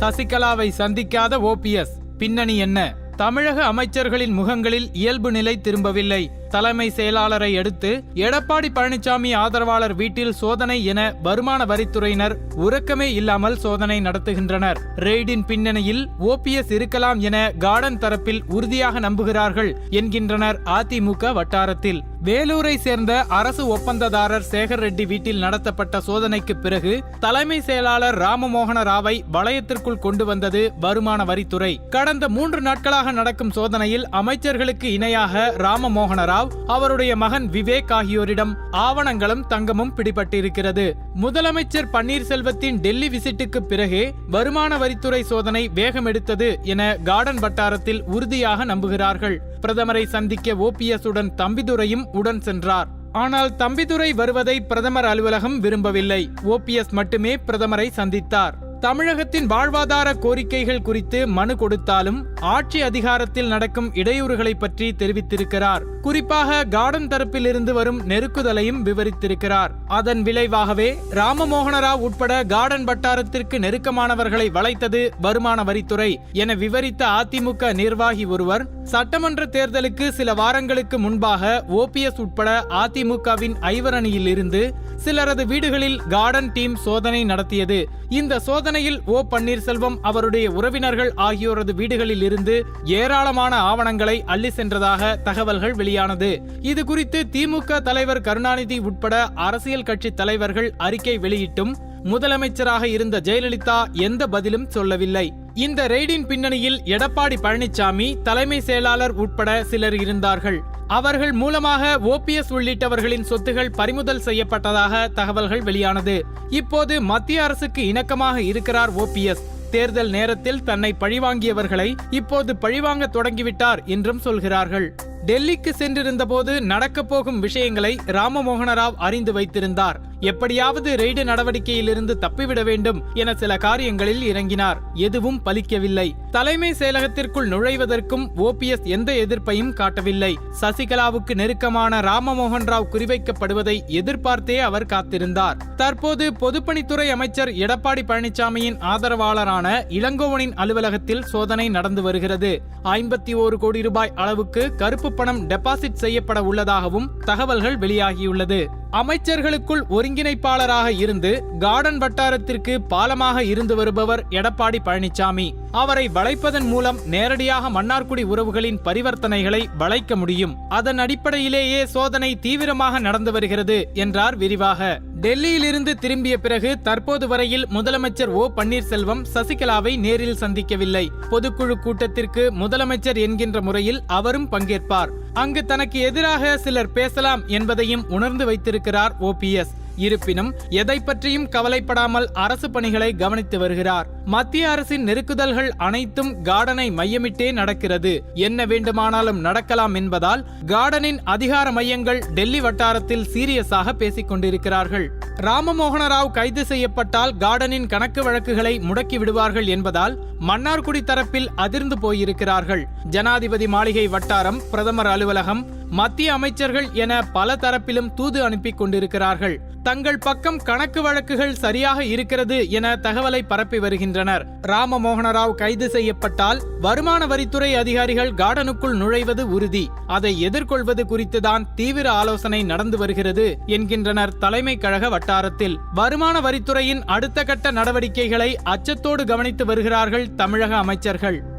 சசிகலாவை சந்திக்காத ஓபிஎஸ் பின்னணி என்ன? தமிழக அமைச்சர்களின் முகங்களில் இயல்பு நிலை திரும்பவில்லை. தலைமை செயலாளரை அடுத்து எடப்பாடி பழனிசாமி ஆதரவாளர் வீட்டில் சோதனை என வருமான வரித்துறையினர் உறக்கமே இல்லாமல் சோதனை நடத்துகின்றனர். ரெய்டின் பின்னணியில் ஓபிஎஸ் இருக்கலாம் என கார்டன் தரப்பில் உறுதியாக நம்புகிறார்கள் என்கின்றனர் அதிமுக வட்டாரத்தில். வேலூரை சேர்ந்த அரசு ஒப்பந்ததாரர் சேகர் ரெட்டி வீட்டில் நடத்தப்பட்ட சோதனைக்கு பிறகு தலைமை செயலாளர் ராமமோகன ராவை வளையத்திற்குள் கொண்டு வந்தது வருமான வரித்துறை. கடந்த மூன்று நாட்களாக நடக்கும் சோதனையில் அமைச்சர்களுக்கு இணையாக ராமமோகன ராவ் அவருடைய மகன் விவேக் ஆகியோரிடம் ஆவணங்களும் தங்கமும் பிடிபட்டிருக்கிறது. முதலமைச்சர் பன்னீர்செல்வத்தின் டெல்லி விசிட்டுக்கு பிறகே வருமான வரித்துறை சோதனை வேகம் எடுத்தது என கார்டன் வட்டாரத்தில் உறுதியாக நம்புகிறார்கள். பிரதமரை சந்திக்க ஓபிஎஸ் உடன் தம்பிதுரையும் உடன் சென்றார். ஆனால் தம்பிதுரை வருவதை பிரதமர் அலுவலகம் விரும்பவில்லை. ஓபிஎஸ் மட்டுமே பிரதமரை சந்தித்தார். தமிழகத்தின் வாழ்வாதார கோரிக்கைகள் குறித்து மனு கொடுத்தாலும் ஆட்சி அதிகாரத்தில் நடக்கும் இடையூறுகளை பற்றி தெரிவித்திருக்கிறார். குறிப்பாக கார்டன் தரப்பிலிருந்து வரும் நெருக்குதலையும் விவரித்திருக்கிறார். அதன் விளைவாகவே ராமமோகனராவ் உட்பட கார்டன் வட்டாரத்திற்கு நெருக்கமானவர்களை வளைத்தது வருமான வரித்துறை என விவரித்த அதிமுக நிர்வாகி ஒருவர் சட்டமன்ற தேர்தலுக்கு சில வாரங்களுக்கு முன்பாக ஓபிஎஸ் உட்பட அதிமுகவின் ஐவரணியில் இருந்து சிலரது வீடுகளில் கார்டன் டீம் சோதனை நடத்தியது. இந்த சோதனை சோதனையில் ஓ பன்னீர்செல்வம் அவருடைய உறவினர்கள் ஆகியோரது வீடுகளில் இருந்து ஏராளமான ஆவணங்களை அள்ளி சென்றதாக தகவல்கள் வெளியானது. இது குறித்து திமுக தலைவர் கருணாநிதி உட்பட அரசியல் கட்சி தலைவர்கள் அறிக்கை வெளியிட்டும் முதலமைச்சராக இருந்த ஜெயலலிதா எந்த பதிலும் சொல்லவில்லை. இந்த ரெய்டின் பின்னணியில் எடப்பாடி பழனிசாமி தலைமை செயலாளர் உட்பட சிலர் இருந்தார்கள். அவர்கள் மூலமாக ஓபிஎஸ் உள்ளிட்டவர்களின் சொத்துகள் பறிமுதல் செய்யப்பட்டதாக தகவல்கள் வெளியானது. இப்போது மத்திய அரசுக்கு இணக்கமாக இருக்கிறார் ஓபிஎஸ். தேர்தல் நேரத்தில் தன்னை பழிவாங்கியவர்களை இப்போது பழிவாங்க தொடங்கிவிட்டார் என்றும் சொல்கிறார்கள். டெல்லிக்கு சென்றிருந்தபோது நடக்கப்போகும் நடக்கப் போகும் விஷயங்களை ராமமோகன ராவ் அறிந்து வைத்திருந்தார். எப்படியாவது ரெய்டு நடவடிக்கையிலிருந்து தப்பிவிட வேண்டும் என சில காரியங்களில் இறங்கினார். எதுவும் பலிக்கவில்லை. தலைமை செயலகத்திற்குள் நுழைவதற்கும் ஓபிஎஸ் எந்த எதிர்ப்பையும் காட்டவில்லை. சசிகலாவுக்கு நெருக்கமான ராமமோகன் ராவ் குறிவைக்கப்படுவதை எதிர்பார்த்தே அவர் காத்திருந்தார். தற்போது பொதுப்பணித்துறை அமைச்சர் எடப்பாடி பழனிசாமியின் ஆதரவாளரான இளங்கோவனின் அலுவலகத்தில் சோதனை நடந்து வருகிறது. ஐம்பத்தி ஓரு கோடி ரூபாய் அளவுக்கு கருப்பு பணம் டெபாசிட் செய்யப்பட உள்ளதாகவும் தகவல்கள் வெளியாகியுள்ளது. அமைச்சர்களுக்குள் ஒருங்கிணைப்பாளராக இருந்து கார்டன் வட்டாரத்திற்கு பாலமாக இருந்து வருபவர் எடப்பாடி பழனிசாமி அவரை வளைப்பதன் மூலம் நேரடியாக மன்னார்குடி உறவுகளின் பரிவர்த்தனைகளை வளைக்க முடியும். அதன் அடிப்படையிலேயே சோதனை தீவிரமாக நடந்து வருகிறது என்றார் விரிவாக. டெல்லியிலிருந்து திரும்பிய பிறகு தற்போது வரையில் முதலமைச்சர் ஓ பன்னீர்செல்வம் சசிகலாவை நேரில் சந்திக்கவில்லை. பொதுக்குழு கூட்டத்திற்கு முதலமைச்சர் என்கின்ற முறையில் அவரும் பங்கேற்பார். அங்கு தனக்கு எதிராக சிலர் பேசலாம் என்பதையும் உணர்ந்து வைத்திருக்கிறார் ஓபிஎஸ் இருப்பினும் எதை பற்றியும் கவலைப்படாமல் அரசு பணிகளை கவனித்து வருகிறார். மத்திய அரசின் நெருக்குதல்கள் அனைத்தும் கார்டனை மையமிட்டே நடக்கிறது. என்ன வேண்டுமானாலும் நடக்கலாம் என்பதால் கார்டனின் அதிகார மையங்கள் டெல்லி வட்டாரத்தில் சீரியஸாக பேசிக் கொண்டிருக்கிறார்கள். ராமமோகன ராவ் கைது செய்யப்பட்டால் கார்டனின் கணக்கு வழக்குகளை முடக்கி விடுவார்கள் என்பதால் மன்னார்குடி தரப்பில் அதிர்ந்து போயிருக்கிறார்கள். ஜனாதிபதி மாளிகை வட்டாரம் பிரதமர் அலுவலகம் மத்திய அமைச்சர்கள் என பல தரப்பிலும் தூது அனுப்பி கொண்டிருக்கிறார்கள். தங்கள் பக்கம் கணக்கு வழக்குகள் சரியாக இருக்கிறது என தகவலை பரப்பி வருகின்றனர். ராமமோகன ராவ் கைது செய்யப்பட்டால் வருமான வரித்துறை அதிகாரிகள் கார்டனுக்குள் நுழைவது உறுதி. அதை எதிர்கொள்வது குறித்துதான் தீவிர ஆலோசனை நடந்து வருகிறது என்கின்றனர் தலைமை கழக வட்டாரத்தில். வருமான வரித்துறையின் அடுத்த கட்ட நடவடிக்கைகளை அச்சத்தோடு கவனித்து வருகிறார்கள் தமிழக அமைச்சர்கள்.